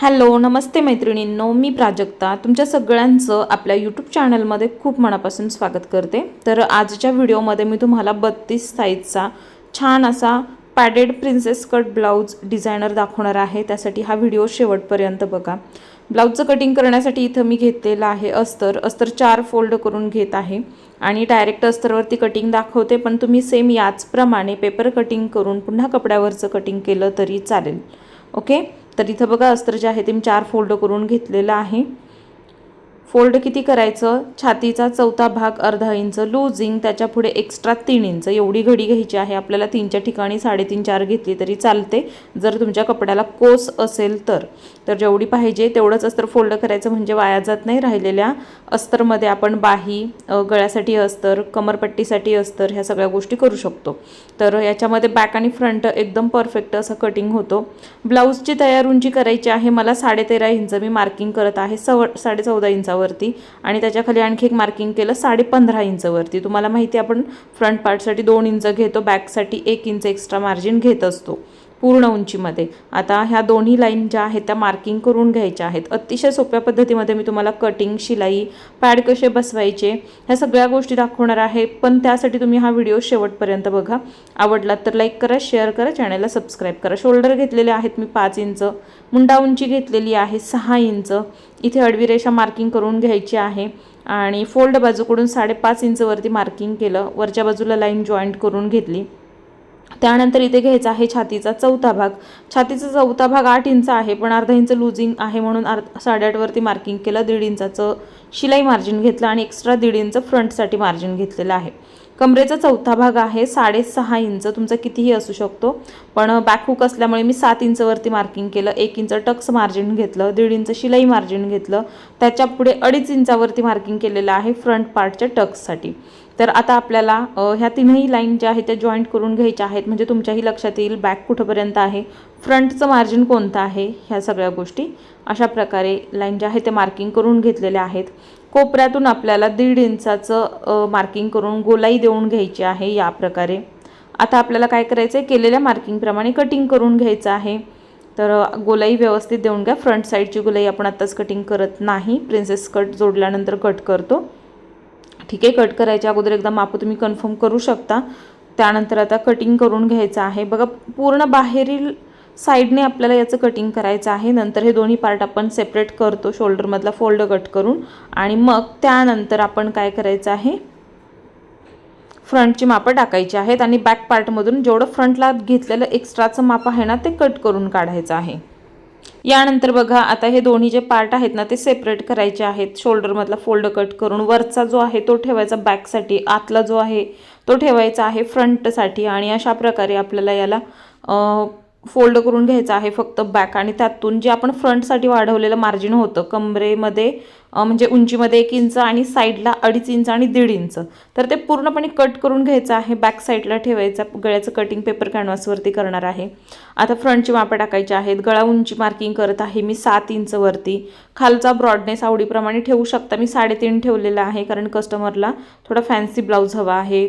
Hello नमस्ते मैत्रिणींनो मी प्राजक्ता. तुमच्या सगळ्यांचं आपल्या यूट्यूब चॅनलमध्ये खूप मनापासून स्वागत करते. तर आजच्या व्हिडिओमध्ये मी तुम्हाला बत्तीस साईजचा छान असा padded princess cut blouse designer दाखवणार आहे. त्यासाठी हा व्हिडिओ शेवटपर्यंत बघा. ब्लाऊजचं कटिंग करण्यासाठी इथं मी घेतलेलं आहे अस्तर. अस्तर चार फोल्ड करून घेत आहे. आणि डायरेक्ट अस्तरवरती कटिंग दाखवते पण तुम्ही सेम याचप्रमाणे पेपर कटिंग करून पुन्हा कपड्यावरचं कटिंग केलं तरी चालेल. ओके तर इथं बघा अस्तर जे आहे ते मी चार फोल्ड करून घेतलेलं आहे. फोल्ड किती करायचं? छातीचा चौथा भाग अर्धा इंच लूजिंग त्याच्या पुढे एक्स्ट्रा तीन इंच. एवढी घडी घ्यायची आहे. आपल्याला तीनच्या ठिकाणी साडेतीन चार घेतली तरी चालते. जर तुमच्या कपड्याला कोस असेल तर. तर जेवढी पाहिजे तेवढंच अस्तर फोल्ड करायचं म्हणजे वाया जात नाही. राहिलेल्या अस्तरमध्ये आपण बाही गळ्यासाठी अस्तर कमरपट्टीसाठी अस्तर ह्या सगळ्या गोष्टी करू शकतो. तर याच्यामध्ये बॅक आणि फ्रंट एकदम परफेक्ट असं कटिंग होतो. ब्लाऊजची तयार उंची करायची आहे. मला साडेतेरा इंच मी मार्किंग करत आहे. सव साडे चौदा इंचावरती आणि त्याच्याखाली आणखी एक मार्किंग केलं साडे पंधरा इंचवरती. तुम्हाला माहिती आहे आपण फ्रंट पार्टसाठी दोन इंच घेतो बॅकसाठी एक इंच एक्स्ट्रा मार्जिन घेत असतो. पूर्ण उंचीमध्ये. आता ह्या दोन्ही लाईन ज्या आहेत त्या मार्किंग करून घ्यायच्या आहेत. अतिशय सोप्या पद्धतीमध्ये मी तुम्हाला कटिंग शिलाई पॅड कसे बसवायचे ह्या सगळ्या गोष्टी दाखवणार आहे. पण त्यासाठी तुम्ही हा व्हिडिओ शेवटपर्यंत बघा. आवडला तर लाईक करा शेअर करा चॅनलला सबस्क्राईब करा. शोल्डर घेतलेले आहेत मी पाच इंच. मुंडा उंची घेतलेली आहे सहा इंच. इथे अडवी रेषा मार्किंग करून घ्यायची आहे. आणि फोल्ड बाजूकडून साडेपाच इंचवरती मार्किंग केलं. वरच्या बाजूला लाईन जॉईंट करून घेतली. त्यानंतर इथे घ्यायचा आहे छातीचा चौथा भाग. छातीचा चौथा भाग आठ इंच आहे पण अर्धा इंच लुझिंग आहे म्हणून अर्ध साडेआठवरती मार्किंग केलं दीड इंचाचं शिलाई मार्जिन घेतलं आणि एक्स्ट्रा दीड इंच फ्रंटसाठी मार्जिन घेतलेलं आहे. कमरेचा चौथा भाग आहे साडेसहा इंच तुमचा कितीही असू शकतो पण बॅकहूक असल्यामुळे मी सात इंचवरती मार्किंग केलं एक इंच टक्स मार्जिन घेतलं दीड इंच शिलाई मार्जिन घेतलं त्याच्या पुढे अडीच इंचावरती मार्किंग केलेलं आहे फ्रंट पार्टच्या टक्ससाठी. तर आता आपल्याला ह्या तीनही लाईन ज्या आहेत त्या जॉईंट करून घ्यायच्या आहेत. म्हणजे तुमच्याही लक्षात येईल बॅक कुठंपर्यंत आहे फ्रंटचं मार्जिन कोणतं आहे ह्या सगळ्या गोष्टी. अशा प्रकारे लाईन ज्या आहेत त्या मार्किंग करून घेतलेल्या आहेत. कोपऱ्यातून आपल्याला दीड इंचाचं मार्किंग करून गोलाई देऊन घ्यायची आहे या प्रकारे. आता आपल्याला काय करायचं आहे केलेल्या मार्किंगप्रमाणे कटिंग करून घ्यायचं आहे. तर गोलाई व्यवस्थित देऊन घ्या. फ्रंट साईडची गोलाई आपण आत्ताच कटिंग करत नाही. प्रिन्सेस कट जोडल्यानंतर कट करतो. ठीक आहे कट करायच्या अगोदर एकदा माप तुम्ही कन्फर्म करू शकता. त्यानंतर आता कटिंग करून घ्यायचं आहे. बघा पूर्ण बाहेरील साईडने आपल्याला याचं कटिंग करायचं आहे. नंतर हे दोन्ही पार्ट आपण सेपरेट करतो शोल्डरमधला फोल्ड कट करून. आणि मग त्यानंतर आपण काय करायचं आहे? फ्रंटची मापं टाकायची आहेत आणि बॅक पार्टमधून जेवढं फ्रंटला घेतलेलं एक्स्ट्राचं माप आहे ना ते कट करून काढायचं आहे. यानंतर बघा आता हे दोन्ही जे पार्ट आहेत ना ते सेपरेट करायचे आहेत. शोल्डरमधला फोल्ड कट करून वरचा जो आहे तो ठेवायचा बॅकसाठी आतला जो आहे तो ठेवायचा आहे फ्रंटसाठी आणि अशा प्रकारे आपल्याला याला फोल्ड करून घ्यायचं आहे फक्त बॅक आणि त्यातून जे आपण फ्रंटसाठी वाढवलेलं मार्जिन होतं कमरेमध्ये म्हणजे उंचीमध्ये एक इंच आणि साईडला अडीच इंच आणि दीड इंच. तर ते पूर्णपणे कट करून घ्यायचं आहे. बॅक साईडला ठेवायचं. गळ्याचं कटिंग पेपर कॅनव्हासवरती करणार आहे. आता फ्रंटची मापं टाकायची आहेत. गळा उंची मार्किंग करत आहे मी सात इंचवरती खालचा ब्रॉडनेस आवडीप्रमाणे ठेवू शकता. मी साडेतीन ठेवलेला आहे कारण कस्टमरला थोडा फॅन्सी ब्लाऊज हवा आहे.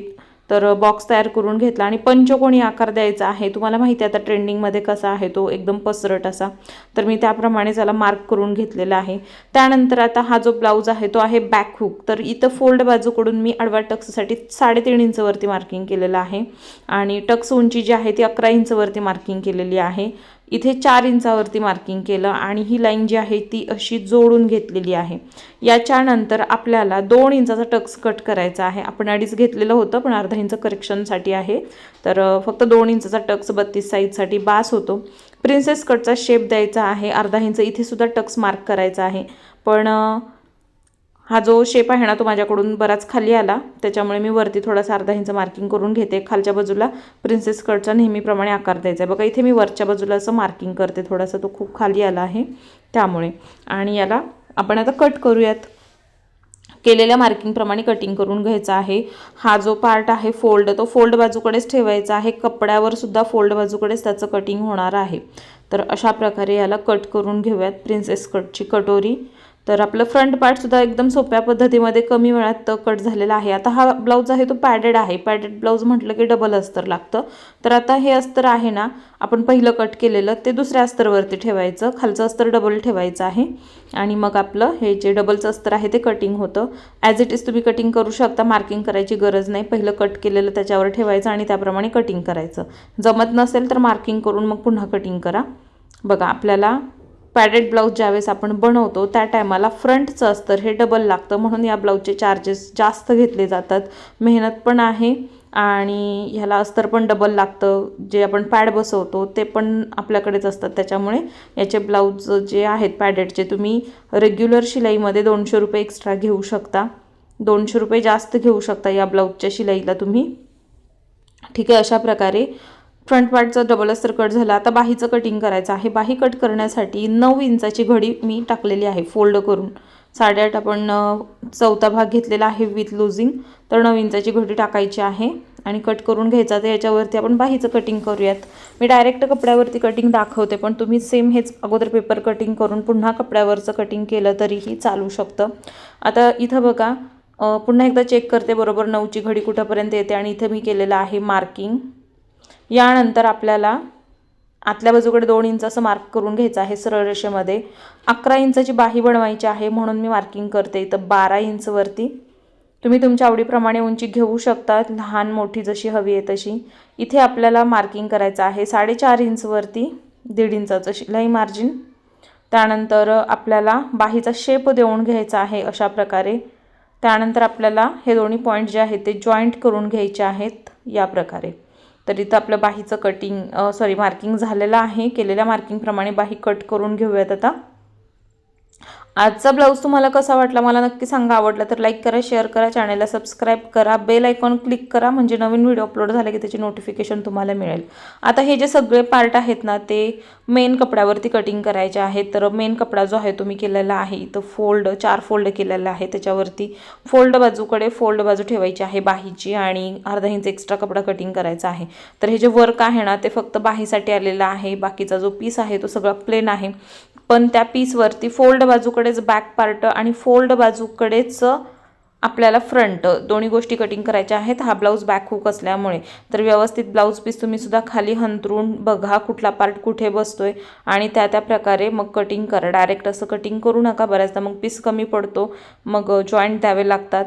तर बॉक्स तयार करून घेतला आणि पंचकोणी आकार द्यायचा आहे? तुम्हाला माहिती आहे आता ट्रेंडिंगमध्ये कसा आहे तो एकदम पसरट असा. तर मी त्याप्रमाणे त्याला मार्क करून घेतलेला आहे. त्यानंतर आता हा जो ब्लाऊज आहे तो आहे बॅक हुक तर इथं फोल्ड बाजूकडून मी आडवा टक्ससाठी साडेतीन इंचवरती मार्किंग केलेलं आहे. आणि टक्स उंची जी आहे ती अकरा इंचवरती मार्किंग केलेली आहे. इथे चार इंचावरती मार्किंग केलं आणि ही लाईन जी आहे ती अशी जोडून घेतलेली आहे. याच्यानंतर आपल्याला दोन इंचाचा टक्स कट करायचा आहे. आपण अडीच घेतलेलं होतं पण अर्धा इंच करेक्शनसाठी आहे. तर फक्त दोन इंचाचा टक्स बत्तीस साईजसाठी बास होतो. प्रिन्सेस कटचा शेप द्यायचा आहे. अर्धा इंच इथे सुद्धा टक्स मार्क करायचा आहे. पण हा जो शेप आहे ना तो माझ्याकडून बराच खाली आला. त्याच्यामुळे मी वरती थोडासा अर्धा इंच मार्किंग करून घेते. खालच्या बाजूला प्रिन्सेस कटचा नेहमीप्रमाणे आकार द्यायचा आहे. बघा इथे मी वरच्या बाजूला असं मार्किंग करते. थोडासा तो खूप खाली आला आहे त्यामुळे. आणि याला आपण आता कट करूयात. केलेल्या मार्किंगप्रमाणे कटिंग करून घ्यायचा आहे. हा जो पार्ट आहे फोल्ड तो फोल्ड बाजूकडेच ठेवायचा आहे. कपड्यावर सुद्धा फोल्ड बाजूकडेच त्याचं कटिंग होणार आहे. तर अशा प्रकारे याला कट करून घेऊयात प्रिन्सेस कटची कटोरी. तर आपलं फ्रंट पार्टसुद्धा एकदम सोप्या पद्धतीमध्ये कमी वेळात कट झालेला आहे. आता हा ब्लाऊज आहे तो पॅडेड आहे. पॅडेड ब्लाऊज म्हटलं की डबल अस्तर लागतं. तर आता हे अस्तर आहे ना आपण पहिलं कट केलेलं ते दुसऱ्या अस्तरवरती ठेवायचं. खालचं अस्तर डबल ठेवायचं आहे. आणि मग आपलं हे जे डबलचं अस्तर आहे ते कटिंग होतं. ॲज इट इज तुम्ही कटिंग करू शकता. मार्किंग करायची गरज नाही. पहिलं कट केलेलं त्याच्यावर ठेवायचं आणि त्याप्रमाणे कटिंग करायचं. जमत नसेल तर मार्किंग करून मग पुन्हा कटिंग करा. बघा आपल्याला पॅडेड ब्लाऊज ज्यावेळेस आपण बनवतो त्या टायमाला फ्रंटचं अस्तर हे डबल लागतं. म्हणून या ब्लाऊजचे चार्जेस जास्त घेतले जातात. मेहनत पण आहे आणि ह्याला अस्तर पण डबल लागतं. जे आपण पॅड बसवतो ते पण आपल्याकडेच असतात. त्याच्यामुळे याचे ब्लाऊज जे आहेत पॅडेडचे तुम्ही रेग्युलर शिलाईमध्ये दोनशे रुपये एक्स्ट्रा घेऊ शकता. दोनशे रुपये जास्त घेऊ शकता या ब्लाऊजच्या शिलाईला तुम्ही. ठीक आहे अशा प्रकारे फ्रंट पार्टचं डबल अस्तर कट झालं. आता बाहीचं कटिंग करायचं आहे. बाही कट करण्यासाठी नऊ इंचाची घडी मी टाकलेली आहे फोल्ड करून. साडेआठ आपण चौथा भाग घेतलेला आहे विथ लुझिंग तर नऊ इंचाची घडी टाकायची आहे आणि कट करून घ्यायचा. तर याच्यावरती आपण बाहीचं कटिंग करूयात. मी डायरेक्ट कपड्यावरती कटिंग दाखवते पण तुम्ही सेम हेच अगोदर पेपर कटिंग करून पुन्हा कपड्यावरचं कटिंग केलं तरीही चालू शकतं. आता इथं बघा पुन्हा एकदा चेक करते. बरोबर नऊची घडी कुठंपर्यंत येते आणि इथं मी केलेलं आहे मार्किंग यानंतर आपल्याला आतल्या बाजूकडे दोन इंच असं मार्क करून घ्यायचं आहे सरळ रेषेमध्ये. अकरा इंचाची बाही बनवायची आहे म्हणून मी मार्किंग करते इथं बारा इंचवरती तुम्ही तुमच्या आवडीप्रमाणे उंची घेऊ शकता लहान मोठी जशी हवी आहे तशी. इथे आपल्याला मार्किंग करायचं आहे साडेचार इंचवरती दीड इंचाचं शिलाई मार्जिन त्यानंतर आपल्याला बाहीचा शेप देऊन घ्यायचा आहे अशा प्रकारे. त्यानंतर आपल्याला हे दोन्ही पॉईंट जे आहेत ते जॉईंट करून घ्यायचे आहेत या प्रकारे. तर इथं आपलं बाहीचं कटिंग सॉरी मार्किंग झालेलं आहे. केलेल्या मार्किंगप्रमाणे बाही कट करून घेऊयात आता. आजचा ब्लाऊज तुम्हाला कसा वाटला मला नक्की सांगा. आवडला तर लाईक करा शेअर करा चॅनलला सबस्क्राईब करा. बेल आयकॉन क्लिक करा म्हणजे नवीन व्हिडिओ अपलोड झाले की त्याची नोटिफिकेशन तुम्हाला मिळेल. आता हे जे सगळे पार्ट आहेत ना ते मेन कपड्यावरती कटिंग करायचे आहेत. तर मेन कपडा जो आहे तो मी केलेला आहे. इथं फोल्ड चार फोल्ड केलेला आहे त्याच्यावरती फोल्ड बाजूकडे फोल्ड बाजू ठेवायची आहे बाहीची आणि अर्धा इंच एक्स्ट्रा कपडा कटिंग करायचा आहे. तर हे जे वर्क आहे ना ते फक्त बाहीसाठी आलेलं आहे. बाकीचा जो पीस आहे तो सगळा प्लेन आहे. पण त्या पीसवरती फोल्ड बाजूकडेच बॅक पार्ट आणि फोल्ड बाजूकडेच आपल्याला फ्रंट दोन्ही गोष्टी कटिंग करायच्या आहेत. हा ब्लाऊज बॅक हुक असल्यामुळे. तर व्यवस्थित ब्लाऊज पीस तुम्ही सुद्धा खाली हंतरून बघा कुठला पार्ट कुठे बसतोय आणि त्या त्या प्रकारे मग कटिंग करा. डायरेक्ट असं कटिंग करू नका. बऱ्याचदा मग पीस कमी पडतो. मग जॉईंट द्यावे लागतात.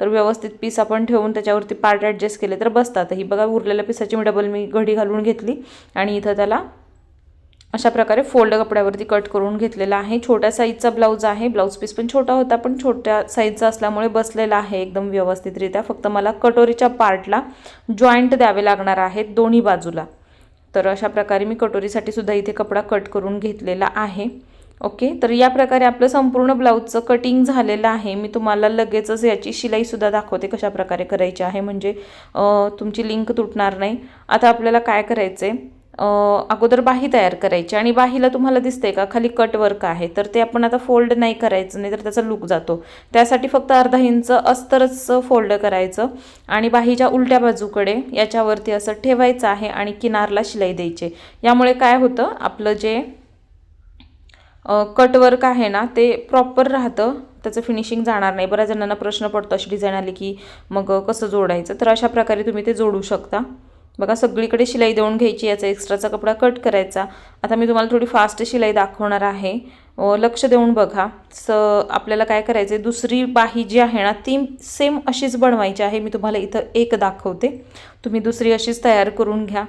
तर व्यवस्थित पीस आपण ठेवून त्याच्यावरती पार्ट ॲडजस्ट केले तर बसतात ही बघा उरलेल्या पिसाची मी डबल मी घडी घालून घेतली आणि इथं त्याला अशा प्रकारे फोल्ड कपड्यावरती कट करून घेतलेला आहे. छोट्या साईजचा ब्लाऊज आहे. ब्लाऊज पीस पण छोटा होता पण छोट्या साईजचा असल्यामुळे बसलेला आहे एकदम व्यवस्थितरित्या. फक्त मला कटोरीच्या पार्टला जॉईंट द्यावे लागणार आहेत दोन्ही बाजूला. तर अशा प्रकारे मी कटोरीसाठी सुद्धा इथे कपडा कट करून घेतलेला आहे. ओके? तर या प्रकारे आपलं संपूर्ण ब्लाऊजचं कटिंग झालेलं आहे. मी तुम्हाला लगेचच याची शिलाईसुद्धा दाखवते कशा प्रकारे करायची आहे. म्हणजे तुमची लिंक तुटणार नाही. आता आपल्याला काय करायचं आहे अगोदर बाही तयार करायची. आणि बाहीला तुम्हाला दिसते का खाली कट वर्क आहे. तर ते आपण आता फोल्ड नाही करायचं नाही तर त्याचा लुक जातो. त्यासाठी फक्त अर्धा इंच अस्तरच फोल्ड करायचं. आणि बाहीच्या उलट्या बाजूकडे याच्यावरती असं ठेवायचं आहे आणि किनारला शिलाई द्यायचे. यामुळे काय होतं आपलं जे कटवर्क आहे ना ते प्रॉपर राहतं. त्याचं फिनिशिंग जाणार नाही. बऱ्याच जणांना प्रश्न पडतो अशी डिझाईन आली की मग कसं जोडायचं? तर अशा प्रकारे तुम्ही ते जोडू शकता. बघा सगळीकडे शिलाई देऊन घ्यायची याचा एक्स्ट्राचा कपडा कट करायचा. आता मी तुम्हाला थोडी फास्ट शिलाई दाखवणार आहे. लक्ष देऊन बघा. स आपल्याला काय करायचं आहे दुसरी बाही जी आहे ना ती सेम अशीच बनवायची आहे. मी तुम्हाला इथं एक दाखवते. तुम्ही दुसरी अशीच तयार करून घ्या.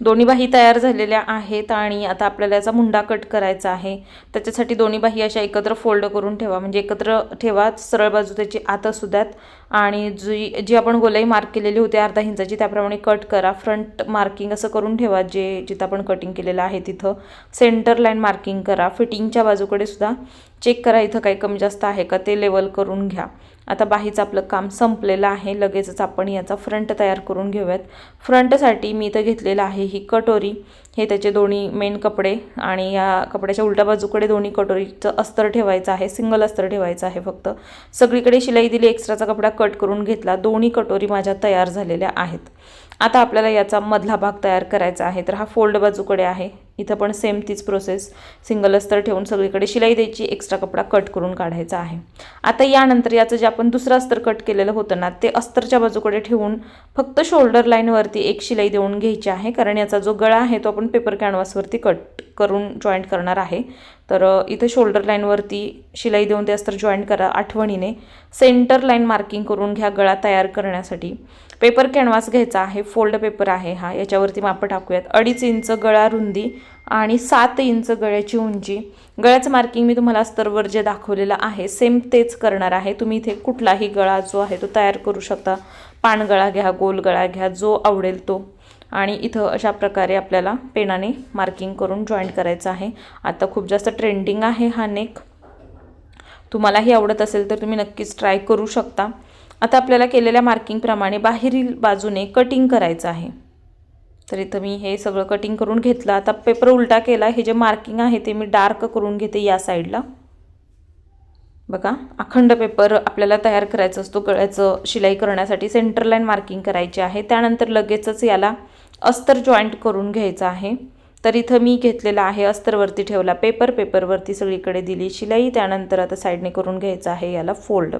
दोन्ही बाही तयार झालेल्या आहेत आणि आता आपल्याला याचा मुंडा कट करायचा आहे. त्याच्यासाठी दोन्ही बाही अशा एकत्र फोल्ड करून ठेवा. म्हणजे एकत्र ठेवा सरळ बाजू त्याची आत असू द्यात. आणि जी जी आपण गोलाई मार्क केलेली होती अर्धा इंचाची त्याप्रमाणे कट करा. फ्रंट मार्किंग असं करून ठेवा जे जिथं आपण कटिंग केलेलं आहे तिथं. सेंटर लाईन मार्किंग करा. फिटिंगच्या बाजूकडे सुद्धा चेक करा. इथं काही कमी जास्त आहे का ते लेवल करून घ्या. आता बाहीचं आपलं काम संपलेलं आहे. लगेचच आपण याचा फ्रंट तयार करून घेऊयात. फ्रंटसाठी मी इथं घेतलेलं आहे ही कटोरी. हे त्याचे दोन्ही मेन कपडे आणि या कपड्याच्या उलट्या बाजूकडे दोन्ही कटोरीचं अस्तर ठेवायचं आहे. सिंगल अस्तर ठेवायचं आहे फक्त. सगळीकडे शिलाई दिली एक्स्ट्राचा कपडा कट करून घेतला. दोन्ही कटोरी माझ्या तयार झालेल्या आहेत. आता आपल्याला याचा मधला भाग तयार करायचा आहे. तर हा फोल्ड बाजूकडे आहे. इथं पण सेम तीच प्रोसेस सिंगल अस्तर ठेवून सगळीकडे शिलाई द्यायची एक्स्ट्रा कपडा कट करून काढायचा आहे. आता यानंतर याचं जे आपण दुसरं अस्तर कट केलेलं होतं ना ते अस्तरच्या बाजूकडे ठेवून फक्त शोल्डर लाईनवरती एक शिलाई देऊन घ्यायची आहे कारण याचा जो गळा आहे तो आपण पेपर कॅनव्हासवरती कट करून जॉईंट करणार आहे. तर इथं शोल्डर लाईनवरती शिलाई देऊन ते अस्तर जॉईंट करा आठवणीने. सेंटर लाईन मार्किंग करून घ्या गळा तयार करण्यासाठी. पेपर कॅनव्हास घ्यायचा आहे फोल्ड पेपर आहे हा याच्यावरती मापं टाकूयात. अडीच इंच गळा रुंदी आणि सात इंच गळ्याची उंची. गळ्याचं मार्किंग मी तुम्हाला स्तरवर जे दाखवलेलं आहे सेम तेच करणार आहे. तुम्ही इथे कुठलाही गळा जो आहे तो तयार करू शकता. पानगळा घ्या गोल गळा घ्या जो आवडेल तो. आणि इथं अशा प्रकारे आपल्याला पेनाने मार्किंग करून जॉईंट करायचं आहे. आता खूप जास्त ट्रेंडिंग आहे हा नेक तुम्हालाही आवडत असेल तर तुम्ही नक्कीच ट्राय करू शकता. आता आपल्याला केलेल्या मार्किंगप्रमाणे बाहेरील बाजूने कटिंग करायचं आहे. तर इथं मी हे सगळं कटिंग करून घेतलं. आता पेपर उलटा केला. हे जे मार्किंग आहे ते मी डार्क करून घेते या साईडला बघा अखंड पेपर आपल्याला तयार करायचा असतो. गळ्याचं शिलाई करण्यासाठी सेंटर लाईन मार्किंग करायची आहे. त्यानंतर लगेचच याला अस्तर जॉईंट करून घ्यायचं आहे. तर इथं मी घेतलेला आहे अस्तरवरती ठेवला पेपर पेपरवरती सगळीकडे दिली शिलाई त्यानंतर आता साईडने करून घ्यायचं आहे याला फोल्ड.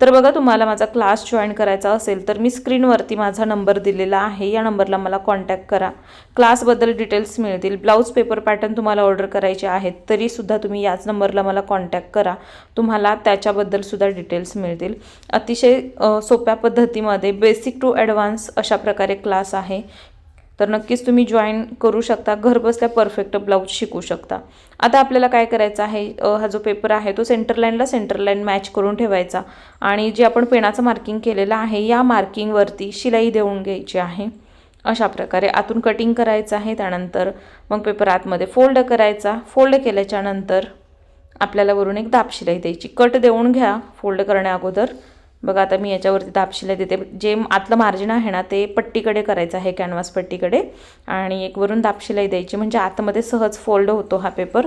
तर बघा तुम्हाला माझा क्लास जॉईन करायचा असेल तर मी स्क्रीनवरती माझा नंबर दिलेला आहे या नंबरला मला कॉन्टॅक्ट करा. क्लासबद्दल डिटेल्स मिळतील ब्लाऊज पेपर पॅटर्न तुम्हाला ऑर्डर करायचे आहेत तरीसुद्धा तुम्ही याच नंबरला मला कॉन्टॅक्ट करा. तुम्हाला त्याच्याबद्दलसुद्धा डिटेल्स मिळतील. अतिशय सोप्या पद्धतीमध्ये बेसिक टू ॲडव्हान्स अशा प्रकारे क्लास आहे. तर नक्कीच तुम्ही जॉईन करू शकता. घर बसल्या परफेक्ट ब्लाऊज शिकू शकता. आता आपल्याला काय करायचं आहे? हा जो पेपर आहे तो सेंटर लाईनला सेंटर लाईन मॅच करून ठेवायचा. आणि जे आपण पेनाचं मार्किंग केलेलं आहे या मार्किंगवरती शिलाई देऊन घ्यायची आहे. अशा प्रकारे आतून कटिंग करायचं आहे. त्यानंतर मग पेपर आतमध्ये फोल्ड करायचा. फोल्ड केल्याच्यानंतर आपल्याला वरून एक दाब शिलाई द्यायची. कट देऊन घ्या. फोल्ड करण्या अगोदर बघा आता मी याच्यावरती दाब देते. जे आतलं मार्जिन आहे ना ते पट्टीकडे करायचं आहे कॅनव्हास पट्टीकडे. आणि एक वरून दाब द्यायची. म्हणजे आतमध्ये सहज फोल्ड होतो हा पेपर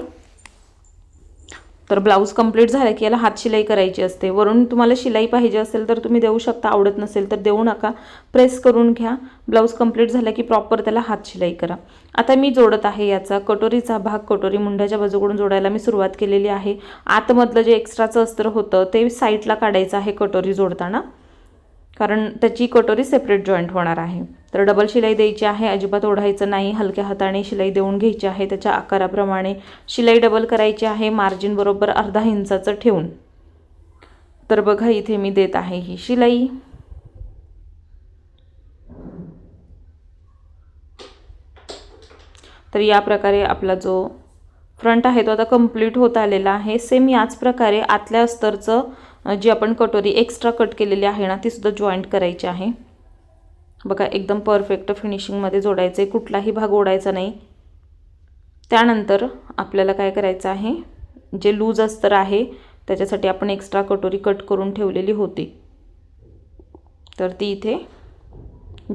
तर ब्लाऊज कंप्लीट झाला की याला हात शिलाई करायची असते. वरून तुम्हाला शिलाई पाहिजे असेल तर तुम्ही देऊ शकता. आवडत नसेल तर देऊ नका. प्रेस करून घ्या. ब्लाऊज कंप्लीट झाला की प्रॉपर त्याला हात शिलाई करा. आता मी जोडत आहे याचा. कटोरीचा भाग कटोरी मुंड्याच्या बाजूकडून जोडायला मी सुरुवात केलेली आहे. आतमधलं जे एक्स्ट्राचं अस्त्र होतं ते साईडला काढायचं आहे कटोरी जोडताना. कारण त्याची कटोरी सेपरेट जॉईंट होणार आहे. तर डबल शिलाई द्यायची आहे अजिबात ओढायचं नाही हलक्या हाताने शिलाई देऊन घ्यायची आहे त्याच्या आकाराप्रमाणे शिलाई डबल करायची आहे मार्जिन बरोबर अर्धा इंचाचं ठेवून. तर बघा इथे मी देत आहे ही शिलाई. तर या प्रकारे आपला जो फ्रंट आहे तो आता कंप्लीट होत आलेला आहे. सेम याच प्रकारे आतल्या अस्तरचं जी आपण कटोरी एक्स्ट्रा कट केलेली आहे ना ती सुद्धा जॉईंट करायची आहे. बघा एकदम परफेक्ट फिनिशिंगमध्ये जोडायचं आहे कुठलाही भाग ओढायचा नाही. त्यानंतर आपल्याला काय करायचं आहे? जे लूज अस्तर आहे त्याच्यासाठी आपण एक्स्ट्रा कटोरी कट करून ठेवलेली होती. तर ती इथे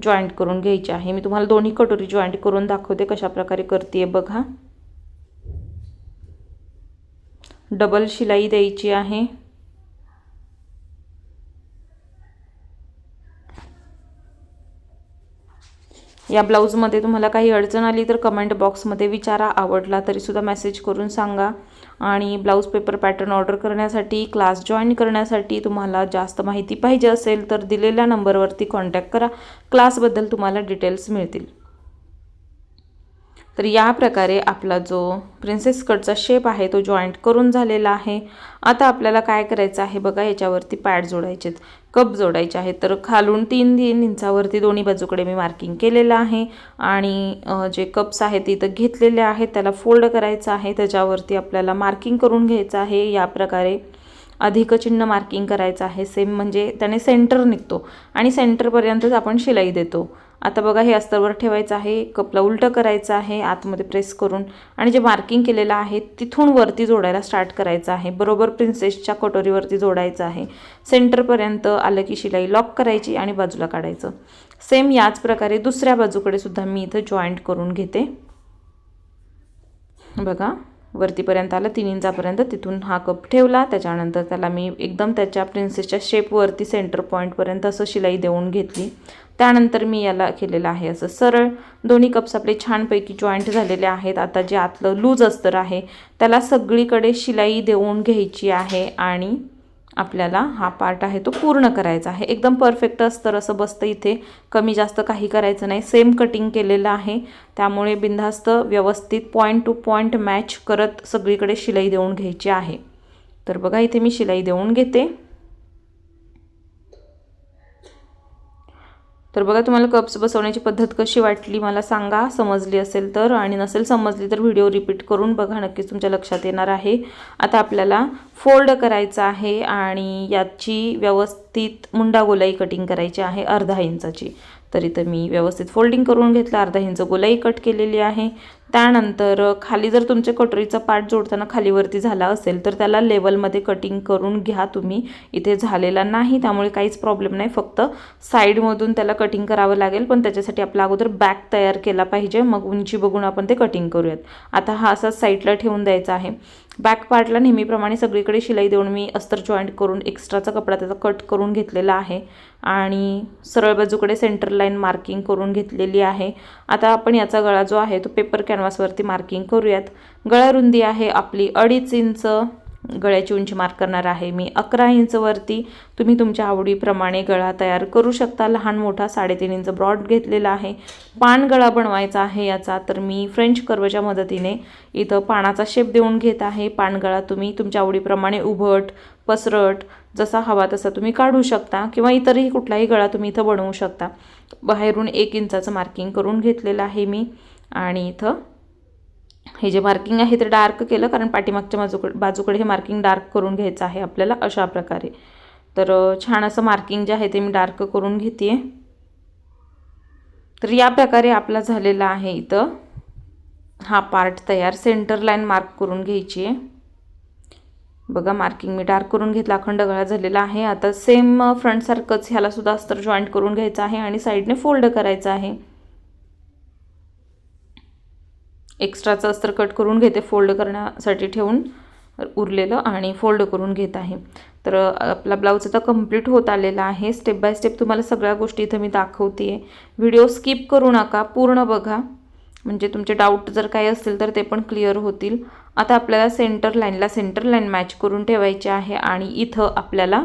जॉईंट करून घ्यायची आहे. मी तुम्हाला दोन्ही कटोरी जॉईंट करून दाखवते कशा प्रकारे करते बघा. डबल शिलाई द्यायची आहे. या ब्लाऊजमध्ये तुम्हाला काही अडचण आली तर कमेंट बॉक्समध्ये विचारा. आवडला तरीसुद्धा मेसेज करून सांगा. आणि ब्लाऊज पेपर पॅटर्न ऑर्डर करण्यासाठी क्लास जॉईन करण्यासाठी तुम्हाला जास्त माहिती पाहिजे असेल तर दिलेल्या नंबरवरती कॉन्टॅक्ट करा. क्लासबद्दल तुम्हाला डिटेल्स मिळतील. तर या प्रकारे आपला जो प्रिन्सेस कटचा शेप आहे तो जॉईंट करून झालेला आहे. आता आपल्याला काय करायचं आहे बघा याच्यावरती पॅड जोडायचे आहेत कप जोडायचे आहेत. तर खालून तीन तीन इंचावरती दोन्ही बाजूकडे मी मार्किंग केलेलं आहे. आणि जे कप्स आहेत ते इथं घेतलेले आहेत. त्याला फोल्ड करायचं आहे. त्याच्यावरती आपल्याला मार्किंग करून घ्यायचं आहे. या प्रकारे अधिक चिन्ह मार्किंग करायचं आहे. सेम म्हणजे त्याने सेंटर निघतो. आणि सेंटरपर्यंतच आपण शिलाई देतो. आता बघा हे अस्तरवर ठेवायचं आहे कपला उलटं करायचं आहे आतमध्ये प्रेस करून. आणि जे मार्किंग केलेलं आहे तिथून वरती जोडायला स्टार्ट करायचं आहे. बरोबर प्रिन्सेसच्या कटोरीवरती जोडायचं आहे. सेंटरपर्यंत आलं की शिलाई लॉक करायची आणि बाजूला काढायचं. सेम याच प्रकारे दुसऱ्या बाजूकडे सुद्धा मी इथं जॉईंट करून घेते. बघा. वरतीपर्यंत आला तीन इंचापर्यंत तिथून हा कप ठेवला. त्याच्यानंतर त्याला मी एकदम त्याच्या प्रिन्सेसच्या शेपवरती सेंटर पॉईंटपर्यंत असं शिलाई देऊन घेतली. त्यानंतर मी याला केलेलं आहे असं सरळ. दोन्ही कप्स आपले छानपैकी जॉईंट झालेले आहेत. आता जे आतलं लूज अस्तर आहे त्याला सगळीकडे शिलाई देऊन घ्यायची आहे आणि आपल्याला हा पार्ट आहे तो पूर्ण करायचा आहे. एकदम परफेक्ट अस्तर असं बसतं इथे. कमी जास्त काही करायचं नाही. सेम कटिंग केलेलं आहे. त्यामुळे बिनधास्त व्यवस्थित पॉईंट टू पॉईंट मॅच करत सगळीकडे शिलाई देऊन घ्यायची आहे. तर बघा इथे मी शिलाई देऊन घेते. तर बघा तुम्हाला कप्स बसवण्याची पद्धत कशी वाटली मला सांगा. समजली असेल तर आणि नसेल समजली तर व्हिडिओ रिपीट करून बघा नक्कीच तुमच्या लक्षात येणार आहे. आता आपल्याला फोल्ड करायचं आहे आणि याची व्यवस्थित मुंडा गोलाई कटिंग करायची आहे अर्धा इंचाची. तर इथं मी व्यवस्थित फोल्डिंग करून घेतलं अर्धा इंच गोलाई कट केलेली आहे. त्यानंतर खाली जर तुमच्या कटोरीचा पार्ट जोडताना खालीवरती झाला असेल तर त्याला लेवलमध्ये कटिंग करून घ्या. तुम्ही इथे झालेला नाही त्यामुळे काहीच प्रॉब्लेम नाही. फक्त साईडमधून त्याला कटिंग करावं लागेल पण त्याच्यासाठी आपला अगोदर बॅक तयार केला पाहिजे. मग उंची बघून आपण ते कटिंग करूयात. आता हा असा साईडला ठेवून द्यायचा आहे. बॅक पार्टला नेहमीप्रमाणे सगळीकडे शिलाई देऊन मी अस्तर जॉईंट करून एक्स्ट्राचा कपडा त्याचा कट करून घेतलेला आहे. आणि सरळ बाजूकडे सेंटर लाईन मार्किंग करून घेतलेली आहे. आता आपण याचा गळा जो आहे तो पेपर कॅनव्हासवरती मार्किंग करूयात. गळा रुंदी आहे आपली अडीच इंच. गळ्याची उंची मार्क करणार आहे. मी अकरा इंचवरती तुम्ही तुमच्या आवडीप्रमाणे गळा तयार करू शकता. लहान मोठा साडेतीन इंच ब्रॉड घेतलेला आहे. पान गळा बनवायचा आहे याचा. तर मी फ्रेंच कर्वच्या मदतीने इथं पानाचा शेप देऊन घेत आहे. पानगळा तुम्ही तुमच्या आवडीप्रमाणे उभट पसरट जसा हवा तसा तुम्ही काढू शकता किंवा इतरही कुठलाही गळा तुम्ही इथं बनवू शकता. बाहेरून एक इंचाचं मार्किंग करून घेतलेलं आहे मी. आणि इथं हे जे मार्किंग आहे ते डार्क केलं कारण पाठीमागच्या बाजूकडे बाजूकडे हे मार्किंग डार्क करून घ्यायचं आहे आपल्याला अशा प्रकारे. तर छान असं मार्किंग जे आहे ते मी डार्क करून घेते तर या प्रकारे आपला झालेला आहे इथं. हा पार्ट तयार. सेंटर लाईन मार्क करून घ्यायची आहे बघा मार्किंग मी डार्क करून घेतला अखंड गळा झालेला आहे. आता सेम फ्रंटसारखंच ह्यालासुद्धा अस्तर जॉईंट करून घ्यायचं आहे आणि साईडने फोल्ड करायचं आहे. एक्स्ट्राचं अस्तर कट करून घेते फोल्ड करण्यासाठी ठेवून उरलेलं आणि फोल्ड करून घेत आहे. तर आपला ब्लाऊज आता कंप्लीट होत आलेला आहे. स्टेप बाय स्टेप तुम्हाला सगळ्या गोष्टी इथं मी दाखवते आहे व्हिडिओ स्किप करू नका पूर्ण बघा. म्हणजे तुमचे डाऊट जर काही असतील तर ते पण क्लिअर होतील. आता आपल्याला सेंटर लाईनला सेंटर लाईन मॅच करून ठेवायची आहे आणि इथं आपल्याला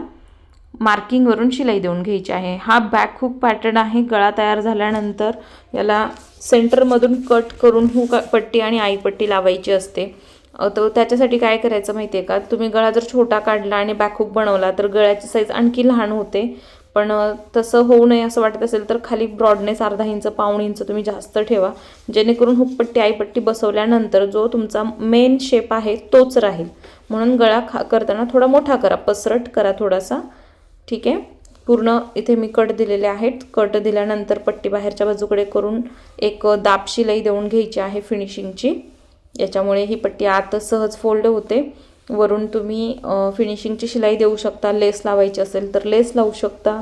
मार्किंगवरून शिलाई देऊन घ्यायची आहे. हा बॅक हुक पॅटर्न आहे. गळा तयार झाल्यानंतर याला सेंटरमधून कट करून हुक पट्टी आणि आईपट्टी लावायची असते. तर त्याच्यासाठी काय करायचं माहिती आहे का? तुम्ही गळा जर छोटा काढला आणि बॅक हुक बनवला तर गळ्याची साईज आणखी लहान होते. पण तसं होऊ नये असं वाटत असेल तर खाली ब्रॉडनेस अर्धा इंच पाऊण इंच तुम्ही जास्त ठेवा. जेणेकरून हुकपट्टी आईपट्टी बसवल्यानंतर जो तुमचा मेन शेप आहे तोच राहील. म्हणून गळा खा करताना थोडा मोठा करा पसरट करा थोडासा. ठीक आहे. पूर्ण इथे मी कट दिलेले आहेत. कट दिल्यानंतर पट्टी बाहेरच्या बाजूकडे करून एक दाब शिलाई देऊन घ्यायची आहे फिनिशिंगची याच्यामुळे ही पट्टी आत सहज फोल्ड होते. वरून तुम्ही फिनिशिंगची शिलाई देऊ शकता. लेस लावायची असेल तर लेस लावू शकता.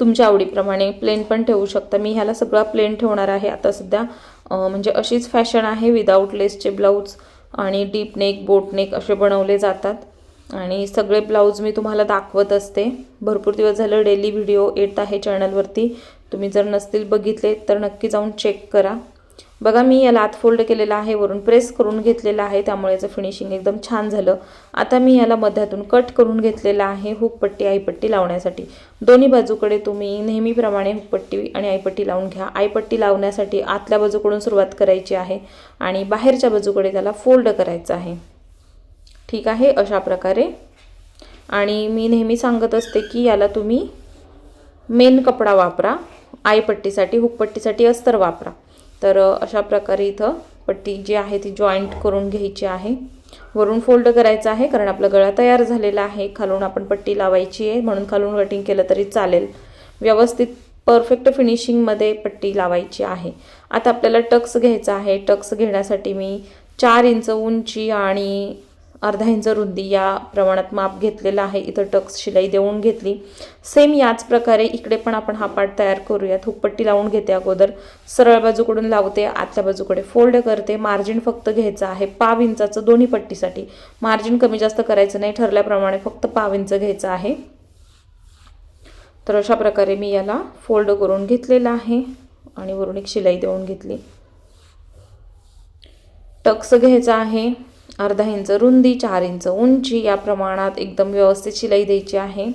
तुमच्या आवडीप्रमाणे प्लेन पण ठेवू शकता. मी ह्याला सगळा प्लेन ठेवणार आहे. आता सध्या म्हणजे अशीच फॅशन आहे विदाऊट लेसचे ब्लाऊज आणि डीप नेक बोट नेक असे बनवले जातात. आणि सगळे ब्लाऊज मी तुम्हाला दाखवत असते. भरपूर दिवस झालं डेली व्हिडिओ येत आहे चॅनलवरती. तुम्ही जर नसतील बघितले तर नक्की जाऊन चेक करा. बघा मी याला आत फोल्ड केलेला आहे वरून प्रेस करून घेतलेला आहे त्यामुळे याचं फिनिशिंग एकदम छान झालं. आता मी याला मध्यातून कट करून घेतलेला आहे हुकपट्टी आईपट्टी लावण्यासाठी. दोन्ही बाजूकडे तुम्ही नेहमीप्रमाणे हुकपट्टी आणि आईपट्टी लावून घ्या. आईपट्टी लावण्यासाठी आतल्या बाजूकडून सुरुवात करायची आहे आणि बाहेरच्या बाजूकडे त्याला फोल्ड करायचं आहे. ठीक आहे? अशा प्रकारे. आणि मी नेहमी सांगत असते की याला तुम्ही मेन कपडा वापरा आईपट्टीसाठी हुकपट्टीसाठी अस्तर वापरा. तर अशा प्रकारे इथं पट्टी जी आहे ती जॉईंट करून घ्यायची आहे. वरून फोल्ड करायचं आहे कारण आपला गळा तयार झालेला आहे. खालून आपण पट्टी लावायची आहे. म्हणून खालून कटिंग केलं तरी चालेल. व्यवस्थित परफेक्ट फिनिशिंगमध्ये पट्टी लावायची आहे. आता आपल्याला टक्स घ्यायचा आहे. टक्स घेण्यासाठी मी चार इंच उंची आणि अर्धा इंच रुंदी या प्रमाणात माप घेतलेलं आहे. इथं टक्स शिलाई देऊन घेतली. सेम याच प्रकारे इकडे पण आपण हा पार्ट तयार करूयात. हुकपट्टी लावून घेते अगोदर. सरळ बाजूकडून लावते आतल्या बाजूकडे फोल्ड करते. मार्जिन फक्त घ्यायचं आहे पाव इंचाचं दोन्ही पट्टीसाठी. मार्जिन कमी जास्त करायचं नाही ठरल्याप्रमाणे फक्त पाव इंच घ्यायचं आहे. तर अशा प्रकारे मी याला फोल्ड करून घेतलेला आहे आणि वरून एक शिलाई देऊन घेतली. टक्स घ्यायचा आहे. अर्धा इंच रुंदी चार इंच उंची या प्रमाणात एकदम व्यवस्थित शिलाई द्यायची आहे.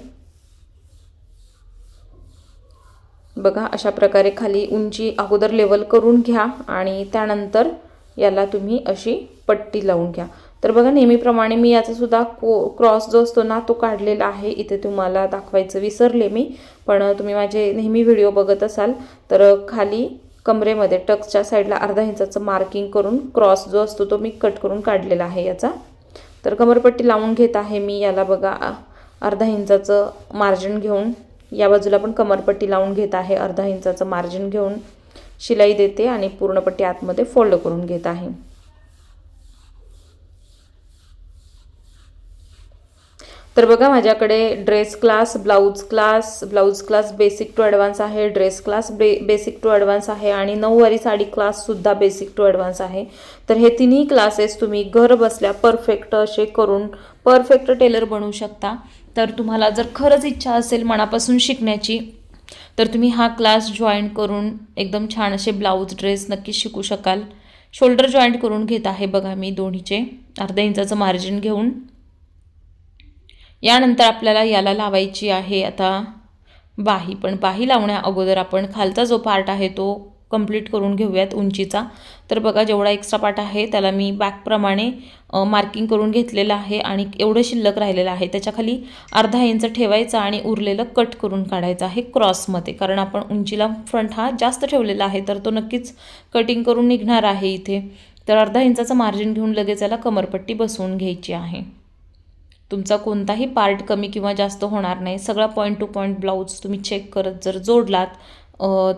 बघा अशा प्रकारे खाली उंची अगोदर लेवल करून घ्या आणि त्यानंतर याला तुम्ही अशी पट्टी लावून घ्या. तर बघा नेहमीप्रमाणे मी याचासुद्धा को क्रॉस जो असतो ना तो काढलेला आहे. इथे तुम्हाला दाखवायचं विसरले मी पण तुम्ही माझे नेहमी व्हिडिओ बघत असाल तर खाली कमरेमध्ये टक्सच्या साईडला अर्धा इंचाचं मार्किंग करून क्रॉस जो असतो तो मी कट करून काढलेला आहे याचा. तर कमरपट्टी लावून घेत आहे मी याला बघा अर्धा इंचाचं मार्जिन घेऊन. या बाजूला पण कमरपट्टी लावून घेत आहे अर्धा इंचाचं मार्जिन घेऊन. शिलाई देते आणि पूर्णपट्टी आतमध्ये फोल्ड करून घेत आहे. तर बघा माझ्याकडे dress class blouse class blouse class basic to advance आहे ड्रेस क्लास बे बेसिक टू ॲडव्हान्स आहे आणि नऊवारी साडी क्लाससुद्धा बेसिक टू ॲडव्हान्स आहे. तर हे तिन्ही क्लासेस तुम्ही घर बसल्या परफेक्ट असे करून परफेक्ट टेलर बनवू शकता. तर तुम्हाला जर खरंच इच्छा असेल मनापासून शिकण्याची तर तुम्ही हा क्लास जॉईन करून एकदम छान असे ब्लाऊज ड्रेस नक्कीच शिकू शकाल. शोल्डर जॉईंट करून घेत आहे बघा मी दोन्हीचे. अर्धा इंचाचं मार्जिन घेऊन. यानंतर आपल्याला याला लावायची आहे. आता बाही पण बाही लावण्या अगोदर आपण खालचा जो पार्ट आहे तो कंप्लीट करून घेऊयात उंचीचा. तर बघा जेवढा एक्स्ट्रा पार्ट आहे त्याला मी बॅकप्रमाणे मार्किंग करून घेतलेलं आहे आणि एवढं शिल्लक राहिलेलं आहे. त्याच्याखाली अर्धा इंच ठेवायचं आणि उरलेलं कट करून काढायचं आहे क्रॉसमध्ये कारण आपण उंचीला फ्रंट हा जास्त ठेवलेला आहे तर तो नक्कीच कटिंग करून निघणार आहे इथे. तर अर्धा इंचाचं मार्जिन घेऊन लगेच याला कमरपट्टी बसवून घ्यायची आहे. तुमचा कोणताही पार्ट कमी किंवा जास्त होणार नाही. सगळा पॉईंट टू पॉईंट ब्लाऊज तुम्ही चेक करत जर जोडलात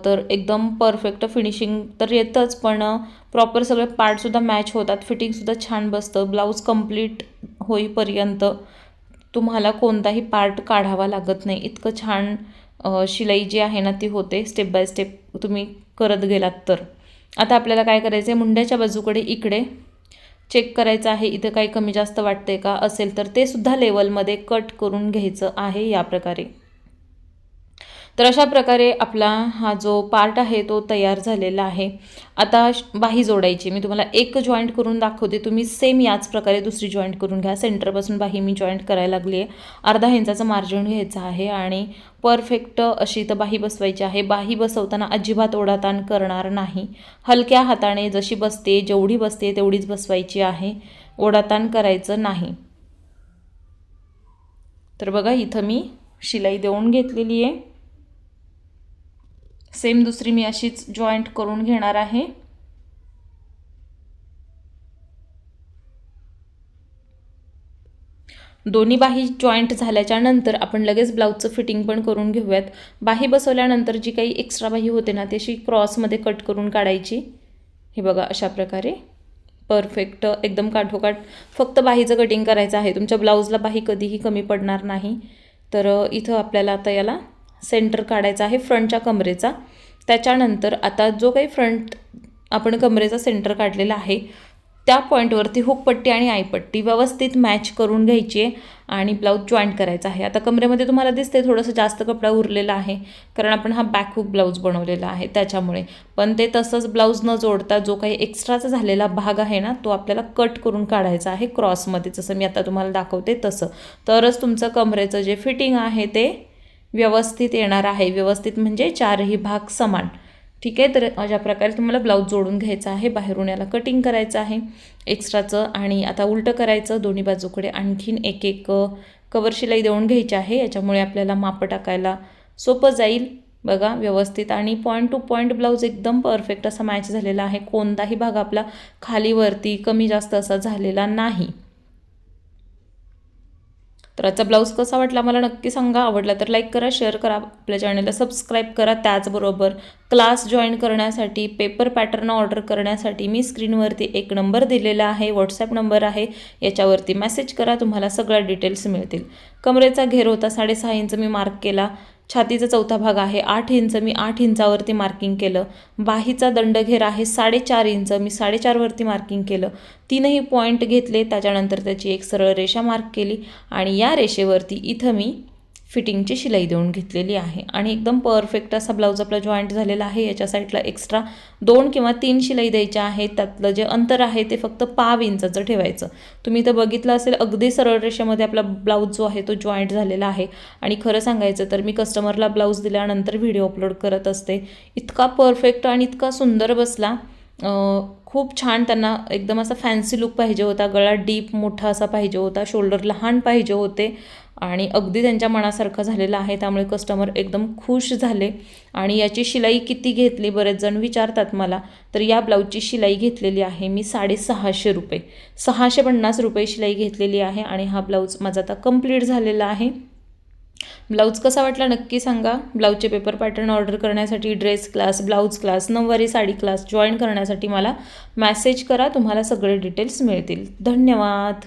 तर एकदम परफेक्ट फिनिशिंग तर येतंच. पण प्रॉपर सगळे पार्टसुद्धा मॅच होतात. फिटिंगसुद्धा छान बसतं. ब्लाऊज कंप्लीट होईपर्यंत तुम्हाला कोणताही पार्ट काढावा लागत नाही. इतकं छान शिलाई जी आहे ना ती होते. स्टेप बाय स्टेप तुम्ही करत गेलात तर. आता आपल्याला काय करायचं आहे मुंड्याच्या बाजूकडे इकडे चेक करायचं आहे इथं काही कमी जास्त वाटते का असेल तर ते सुद्धा लेवलमध्ये कट करून घ्यायचं आहे या प्रकारे तर अशा प्रकारे आपला हा जो पार्ट आहे तो तयार झालेला आहे. आता बाही जोडायची. मी तुम्हाला एक जॉईंट करून दाखवते. तुम्ही सेम याच प्रकारे दुसरी जॉईंट करून घ्या. सेंटरपासून बाही मी जॉईंट करायला लागली आहे. अर्धा इंचाचं मार्जिन घ्यायचं आहे आणि परफेक्ट अशी तर बाही बसवायची आहे. बाही बसवताना अजिबात ओढाताण करणार नाही. हलक्या हाताने जशी बसते जेवढी बसते तेवढीच बसवायची आहे. ओढाताण करायचं नाही. तर बघा इथं मी शिलाई देऊन घेतलेली आहे. सेम दुसरी मी अशीच जॉईंट करून घेणार आहे. दोन्ही बाही जॉईंट झाल्याच्यानंतर आपण लगेच ब्लाऊजचं फिटिंग पण करून घेऊयात. बाही बसवल्यानंतर जी काही एक्स्ट्रा बाही होते ना ती अशी क्रॉसमध्ये कट करून काढायची. हे बघा अशा प्रकारे. परफेक्ट एकदम काठोकाठ. फक्त बाहीचं कटिंग करायचं आहे. तुमच्या ब्लाऊजला बाही कधीही कमी पडणार नाही. तर इथं आपल्याला आता याला सेंटर काढायचा आहे फ्रंटच्या कमरेचा. त्याच्यानंतर आता जो काही फ्रंट आपण कमरेचा सेंटर काढलेला आहे त्या पॉईंटवरती हुकपट्टी आणि आईपट्टी व्यवस्थित मॅच करून घ्यायची आहे आणि ब्लाऊज जॉईंट करायचा आहे. आता कमरेमध्ये तुम्हाला दिसते थोडंसं जास्त कपडा उरलेला आहे कारण आपण हा बॅक हुक ब्लाऊज बनवलेला आहे त्याच्यामुळे. पण ते तसंच ब्लाऊज न जोडता जो काही एक्स्ट्राचा झालेला भाग आहे ना तो आपल्याला कट करून काढायचा आहे क्रॉसमध्ये. जसं मी आता तुम्हाला दाखवते तसं. तरच तुमचं कमरेचं जे फिटिंग आहे ते व्यवस्थित येणार आहे. व्यवस्थित म्हणजे चारही भाग समान. ठीक आहे? तर अशा प्रकारे तुम्हाला ब्लाऊज जोडून घ्यायचा आहे. बाहेरून याला कटिंग करायचं आहे. एक्स्ट्राचं आणि आता उलटं करायचं. दोन्ही बाजूकडे आणखीन एक एक कवर शिलाई देऊन घ्यायची आहे. याच्यामुळे आपल्याला मापं टाकायला सोपं जाईल. बघा व्यवस्थित. आणि पॉईंट टू पॉईंट ब्लाऊज एकदम परफेक्ट असा मॅच झालेला आहे. कोणताही भाग आपला खालीवरती कमी जास्त असा झालेला नाही. तर आजचा ब्लाऊज कसा वाटला मला नक्की सांगा. आवडला तर लाईक करा शेअर करा. आपल्या चॅनलला सबस्क्राईब करा. त्याचबरोबर क्लास जॉईन करण्यासाठी पेपर पॅटर्न ऑर्डर करण्यासाठी मी स्क्रीनवरती एक नंबर दिलेला आहे. व्हॉट्सॲप नंबर आहे. याच्यावरती मेसेज करा. तुम्हाला सगळ्या डिटेल्स मिळतील. कमरेचा घेर होता. साडेसहा इंच मी मार्क केला. छातीचा चौथा भाग आहे. आठ इंच मी आठ इंचावरती मार्किंग केलं. बाहीचा दंडघेर आहे साडेचार इंच मी साडेचारवरती मार्किंग केलं. तीनही पॉईंट घेतले त्याच्यानंतर त्याची एक सरळ रेषा मार्क केली आणि या रेषेवरती इथं मी फिटिंगची शिलाई देऊन घेतलेली आहे. आणि एकदम परफेक्ट असा ब्लाऊज आपला जॉईंट झालेला आहे. याच्या साईडला एक्स्ट्रा दोन किंवा तीन शिलाई द्यायच्या आहेत. त्यातलं जे अंतर आहे ते फक्त पाव इंचाचं ठेवायचं. तुम्ही तर बघितलं असेल अगदी सरळ रेषेमध्ये आपला ब्लाऊज जो आहे तो जॉईंट झालेला आहे. आणि खरं सांगायचं तर मी कस्टमरला ब्लाऊज दिल्यानंतर व्हिडिओ अपलोड करत असते. इतका परफेक्ट आणि इतका सुंदर बसला. खूप छान त्यांना एकदम असा फॅन्सी लुक पाहिजे होता. गळा डीप मोठा असा पाहिजे होता. शोल्डर लहान पाहिजे होते. आणि अगदी त्यांच्या मनासारखा झालेला आहे त्यामुळे कस्टमर एकदम खुश झाले. आणि याची शिलाई किती घेतली बरेच जण विचारतात मला तर या ब्लाऊजची शिलाई घेतलेली आहे मी साडेसहाशे रुपये. सहाशे पन्नास रुपये शिलाई घेतलेली आहे आणि हा ब्लाऊज माझा आता कंप्लीट झालेला आहे. ब्लाऊज कसा वाटला नक्की सांगा. ब्लाऊजचे पेपर पॅटर्न ऑर्डर करण्यासाठी ड्रेस क्लास ब्लाऊज क्लास नऊवारी साडी क्लास जॉईन करण्यासाठी मला मॅसेज करा तुम्हाला सगळे डिटेल्स मिळतील. धन्यवाद.